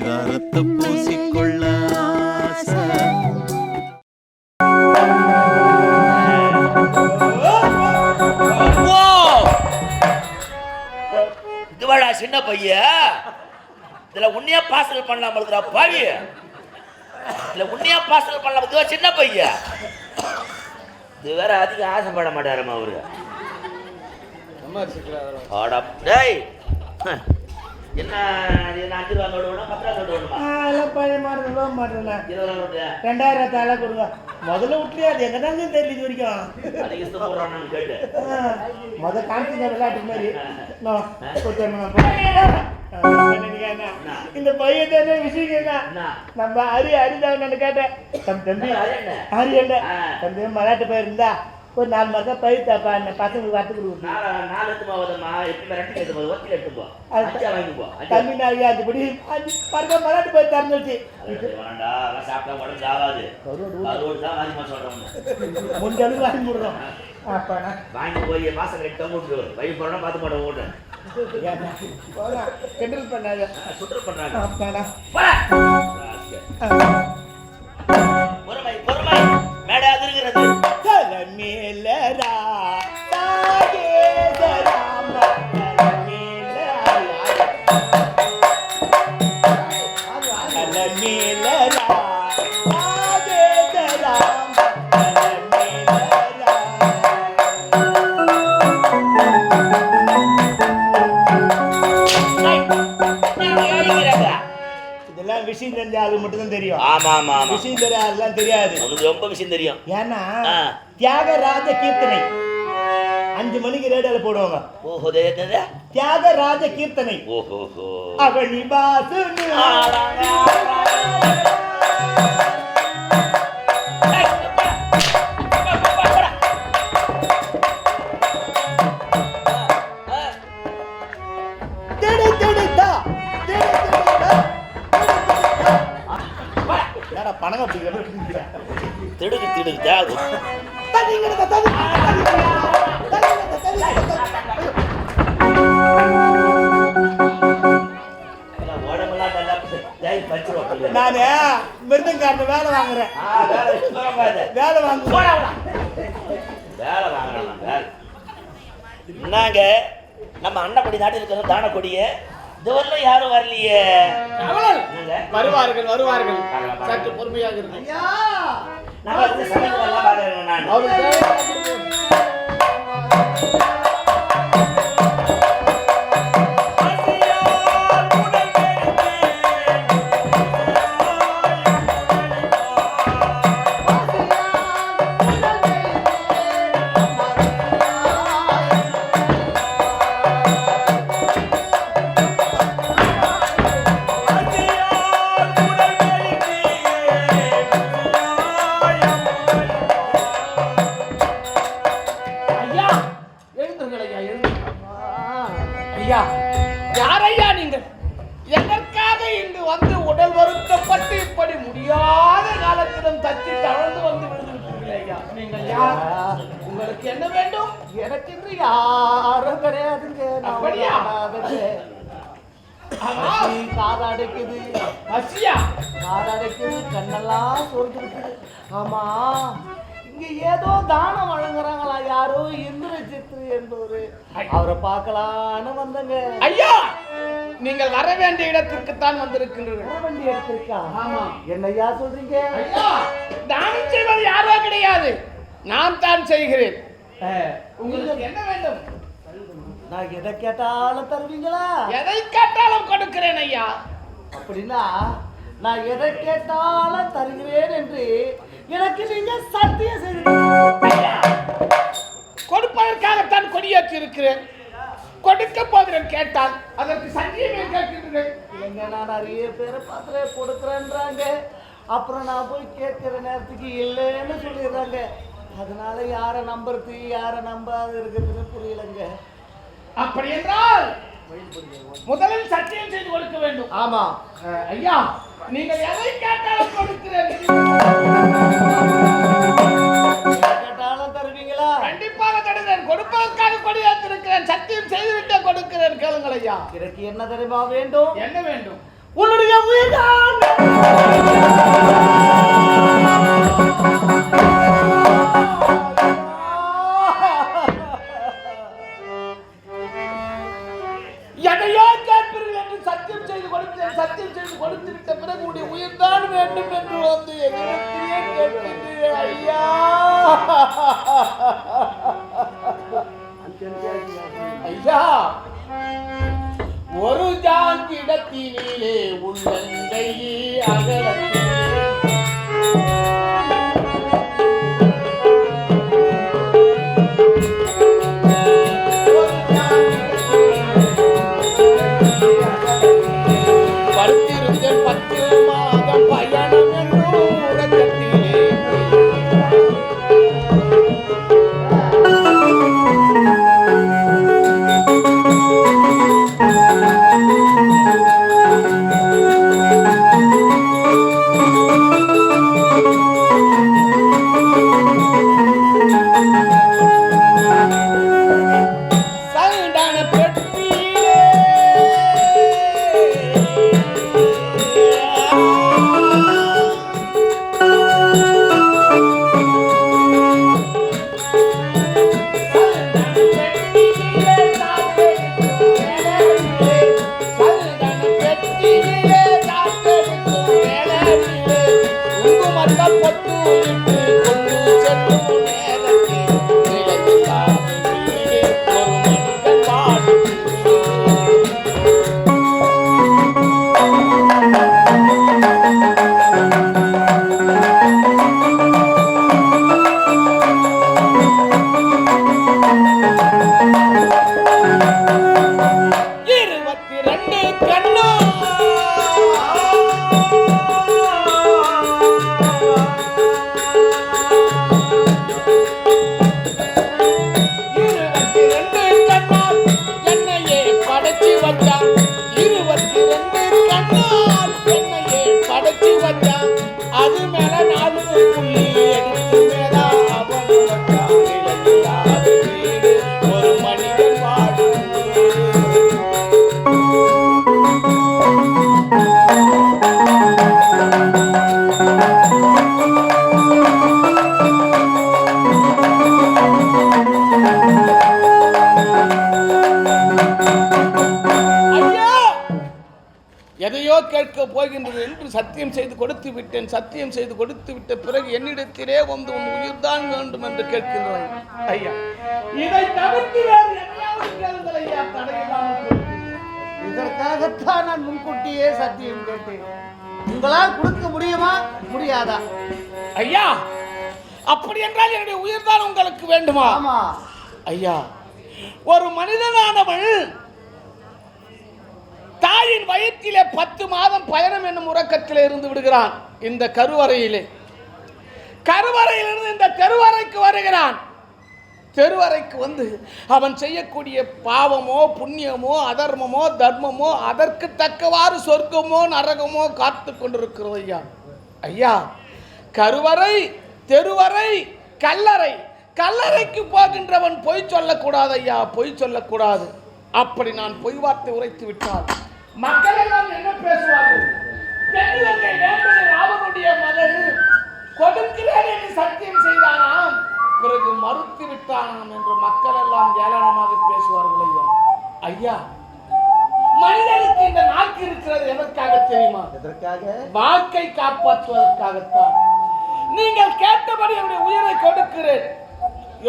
பரிதாரத்தை பூசிக்கொள்ள! இதுவாடா சின்ன பையன் இதுல உன்னையா பார்சல் பண்ணலாம் இருக்குடா பாவி. இதுல உன்னையா பார்சல் பண்ணலாம் இதுவா சின்ன பையன் இது வேற அதிகம் ஆசைப்பட மாட்டாருமா அவரு. ஆடா டேய். என்ன அஞ்சு ரூபா நோட்டு வேணும் பத்து ரூபா நோட்டு வேணுமா அதெல்லாம் பழைய இருபது ரூபா நோட்டு. ரெண்டாயிரம் தால கொடுங்க. முதல்ல விட்டுலையே அது எங்க தாங்க தெரியல இது வரைக்கும். கேட்டு முத காமிச்சிங்க விளையாட்டு மாதிரி? இந்த பையன் தானே விஷயம் என்ன? நம்ம ஹரி ஹரிதான் நான் கேட்டேன். தம்பி ஆ. தம்பி மலாட்டு போயிருந்தா ஒரு நாலு பயிர் தாப்பா அந்த பசங்களுக்கு வத்து கொடுக்குது நாலு எடுத்து போவதம்மா எப்பயுமே ரெண்டு எடுத்து போகுது ஒத்தி எடுத்து போ. அது அஞ்சா வாங்கி போ தம்பி அஞ்சு பாருங்க மலாட்டு போய் திறந்துச்சு அது அதெல்லாம் சாப்பிட்டா உடம்பு ஆகாது. கருவாடு தான் சொல்றேன் உன்னை. முடிஞ்ச அளவுக்கு வாங்கி கொடுறோம் அப்பாண்ணா வாங்கி போய் மாசம் ரெண்டு டம் விட்டுரு. வயிறு போறோம்னா பார்த்து போடா, கிண்டல் பண்ணாத. சுற்று பண்றாங்க. அப்பாடா தெரிஞ்ச அது மட்டும் தான் தெரியும். ஆமா ஆமா ஆமா. விஷயம் தெரியாது அதெல்லாம் தெரியாது. உனக்கு ரொம்ப விஷயம் தெரியும். ஏன்னா. தியாகராஜ கீர்த்தனை. அஞ்சு மணிக்கு ரேடியோல போடுவாங்க. ஓஹோ? தியாகராஜ கீர்த்தனை. ஓஹோஹோ. அவனி பாசுனு பல்லு. நானு வேலை வாங்குறேன். ஆ, வேலை சுத்தமாகாது. வேலை வாங்குறேன் என்னங்க நம்ம அன்னப்படி நாட்டில் இருக்கிற தான கொடியே இதுவரையிலும் யாரும் வரலையே? வருவார்கள் வருவார்கள். சற்று பொறுமையாக இருக்கு நம்ம வந்து சமையல் எல்லாம் பார்க்கறேன் நான் நீங்கள் யார்? உங்களுக்கு என்ன வேண்டும்? எனக்கு இன்று யாரும் கிடையாதுங்க. அப்படியா? காதடைக்குது. பசியா காதடைக்குது. கண்ணெல்லாம் சொர்ந்துருக்குது ஆமா இங்க ஏதோ தானம் வழங்குறாங்களா யாரோ இந்திரஜித்து என்பவரு. அவரை பார்க்கலான்னு வந்தங்க. ஐயா! நீங்கள் வர வேண்டிய இடத்திற்கு? தான் வந்திருக்கின்றீர்கள் என்னையா சொல்றீங்க? தானம் செய்வது யாரோ கிடையாது. நான் தான் செய்கிறேன். உங்களுக்கு என்ன வேண்டும்? நான் எதை கேட்டாலும் தருவீங்களா? எதை கேட்டாலும் கொடுக்கிறேன் ஐயா. அப்படின்னா நான் எதை கேட்டாலும் தருகிறேன் என்று எனக்கு நீங்க சத்தியம் செய்கிறீங்க கொடுப்பதற்காகத்தான் கொடியேற்றி இருக்கிறேன் கொடுக்க போகிறேன் கேட்டால் அதற்கு சங்கியமே கேட்கின்றேன் இல்லைங்க நான் நிறைய பேரை பார்த்துட்டு கொடுக்குறேன்றாங்க. அப்புறம் நான் போய் கேட்குற நேரத்துக்கு இல்லைன்னு சொல்லிடுறாங்க. அதனால யாரை நம்புறது யாரை நம்பாது இருக்கிறதுன்னு புரியலைங்க. அப்படி என்றால் முதலில் சத்தியம் செய்து கொடுக்க வேண்டும். ஆமா. ஐயா நீங்கள் எதை கேட்டாலும் கொடுக்கிறேன். எனக்கு என்ன தெரியுமா வேண்டும்? என்ன வேண்டும்? உன்னுடைய உயிர்தான் சத்தியம் செய்து கொடுத்து விட்ட பிறகு உடைய உயிர்தான் வேண்டும் என்று வந்து எதிரத்திலே கேட்கின்றீர்கள். ஐயா. ஐயா. ஒரு ஜாங்கிடத்தினிலே உள்ளங்கையே அகலத்திலே கேட்க போகின்றது என்று சத்தியம் செய்து கொடுத்து விட்டேன். சத்தியம் செய்து கொடுத்து விட்ட பிறகு என்னிடத்திலே வந்து உன் உயிர்தான் வேண்டும் என்று கேட்கின்றாய் ஐயா இதை தவிர்த்து. இதற்காகத்தான் நான் முன்கூட்டியே சத்தியம் கேட்டேன். உங்களால் கொடுக்க முடியுமா? முடியாதா? ஐயா அப்படி என்றால் என்னுடைய உயிர்தான் உங்களுக்கு வேண்டுமா? ஆமா. ஐயா ஒரு மனிதனானவன் தாயின் வயிற்றிலே பத்து மாதம் பயணம் என்னும் உறக்கத்தில் இருந்து விடுகிறான் இந்த கருவறையிலே. கருவறையிலிருந்து இந்த தெருவறைக்கு வருகிறான். தெருவறைக்கு வந்து அவன் செய்யக்கூடிய பாவமோ புண்ணியமோ அதர்மமோ தர்மமோ அதற்கு தக்கவாறு சொர்க்கமோ நரகமோ காத்து கொண்டிருக்கிறது ஐயா. ஐயா கருவறை தெருவறை கல்லறை கல்லறைக்கு போகின்றவன் பொய் சொல்லக்கூடாது ஐயா பொய் சொல்லக்கூடாது. அப்படி நான் பொய் வார்த்தை உரைத்து விட்டான் மக்கள் எல்லாம் என்ன பேசுவார்கள் தென்னிலங்கை வேந்தன் அவனுடைய மகள் கொடுக்கிறேன் என்று சத்தியம் செய்தானாம். பிறகு மறுத்து விட்டானாம் என்று மக்கள் எல்லாம் ஏளனமாக பேசுவார்கள் ஐயா. ஐயா மனிதனுக்கு இந்த நாக்கு இருக்கிறது எதற்காக தெரியுமா? எதற்காக? வாக்கை காப்பாற்றுவதற்காகத்தான். நீங்கள் கேட்டபடி என்னுடைய உயிரை கொடுக்கிறேன்.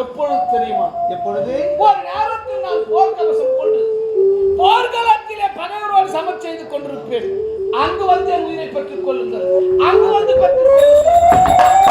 எப்பொழுது தெரியுமா? எப்பொழுது? ஒரு நேரத்தில் நான் போர்க்கவசம் பகைவரோடு சமர் செய்து அங்கு வந்து என் உயிரை பெற்றுக் கொள்ளுங்கள். அங்கு வந்து பெற்றுக் கொள்ளுங்கள்.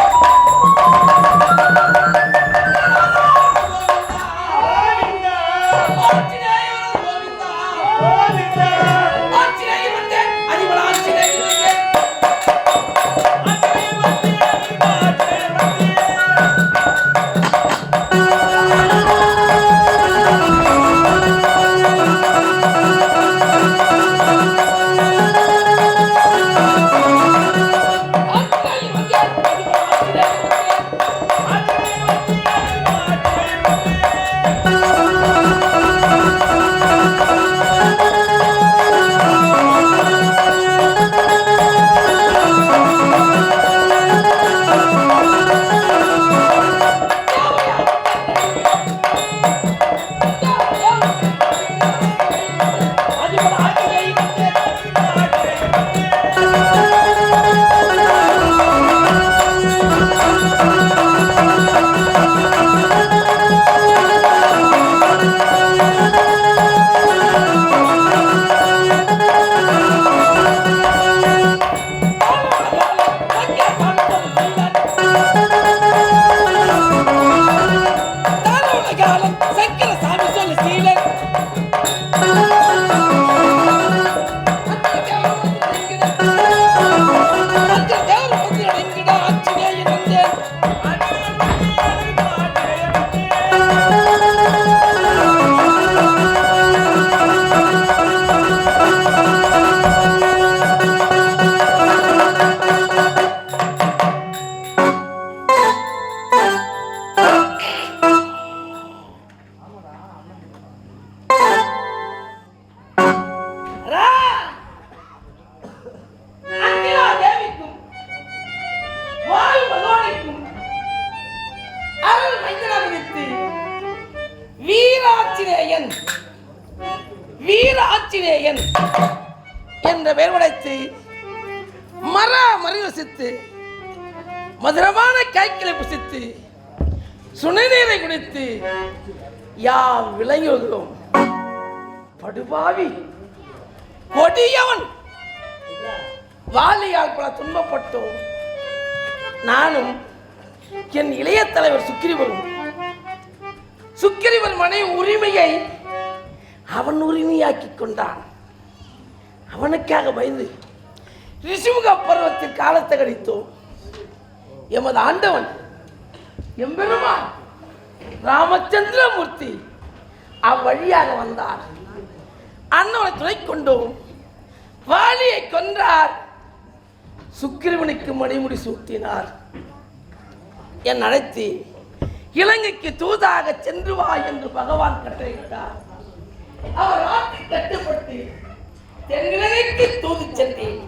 Thank you. சுனைநீரை குடித்து யாம் விளங்கி படுபாவி. கொடியவன். வாலியால் பல துன்பப்பட்டோம். நானும் என் இளைய தலைவர் சுக்கிரிவரும் சுக்கிரிவன் மனைவி உரிமையை அவன் உரிமையாக்கி கொண்டான். அவனுக்காக பயந்து ரிஷிமுக பருவத்தில் காலத்தை கழித்தோம். எமது ஆண்டவன் எம்பெருமான் ராமச்சந்திரமூர்த்தி. அவ்வழியாக வந்தார். அண்ணனை துணை கொண்டோம் வாலியை கொன்றார். சுக்கிரவனுக்கு மணிமுடி சூட்டினார். என் அழைத்து இலங்கைக்கு தூதாக சென்று வா என்று பகவான் கட்டளையிட்டார். அவர் நாட்டு கட்டுப்பட்டு தென்னிலங்கைக்கு தூது சென்றேன்.